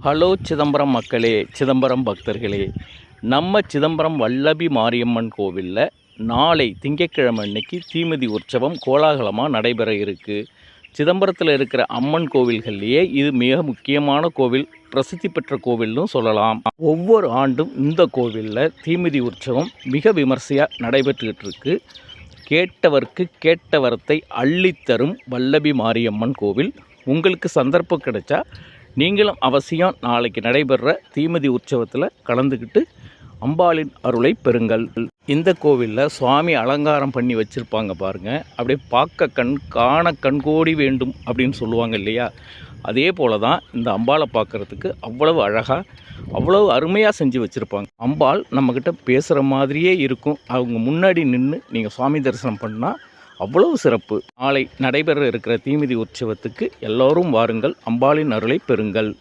Hello Chidambaram மக்களே சிதம்பரம் பக்தர்களே. நம்ம சிதம்பரம் வல்லபி மாரியம்மன் கோவிலில் நாளை திங்கட்கிழமை அன்னைக்கு தீமிதி உற்சவம் கோலாகலமாக நடைபெற இருக்குது சிதம்பரத்தில் இருக்கிற அம்மன் கோவில்கள்லேயே இது மிக முக்கியமான கோவில் பிரசித்தி பெற்ற கோவில்னு சொல்லலாம். ஒவ்வொரு ஆண்டும் இந்த கோவிலில் தீமிதி உற்சவம் மிக விமர்சையாக நடைபெற்றுக்கிட்டு இருக்கு. கேட்டவர்க்கு கேட்டவரத்தை அள்ளித்தரும் வல்லபி மாரியம்மன் கோவில். உங்களுக்கு சந்தர்ப்பம் கிடைச்சா நீங்களும் அவசியம் நாளைக்கு நடைபெற தீமதி உற்சவத்தில் கலந்துக்கிட்டு அம்பாளின் அருளை பெறுங்கள். இந்த கோவிலில் சுவாமி அலங்காரம் பண்ணி வச்சுருப்பாங்க பாருங்கள் அப்படியே பார்க்க கண் காண கண்கோடி வேண்டும் அப்படின்னு சொல்லுவாங்க இல்லையா? அதே போல தான் இந்த அம்பாளை பார்க்குறதுக்கு அவ்வளவு அழகாக அவ்வளவு அருமையாக செஞ்சு வச்சுருப்பாங்க. அம்பாள் நம்மக்கிட்ட பேசுகிற மாதிரியே இருக்கும். அவங்க முன்னாடி நின்று நீங்கள் சுவாமி தரிசனம் பண்ணால் அவ்வளவு சிறப்பு. நாளை நடைபெற இருக்கிற தீமிதி உற்சவத்துக்கு எல்லோரும் வாருங்கள். அம்பாளின் அருளை பெறுங்கள்.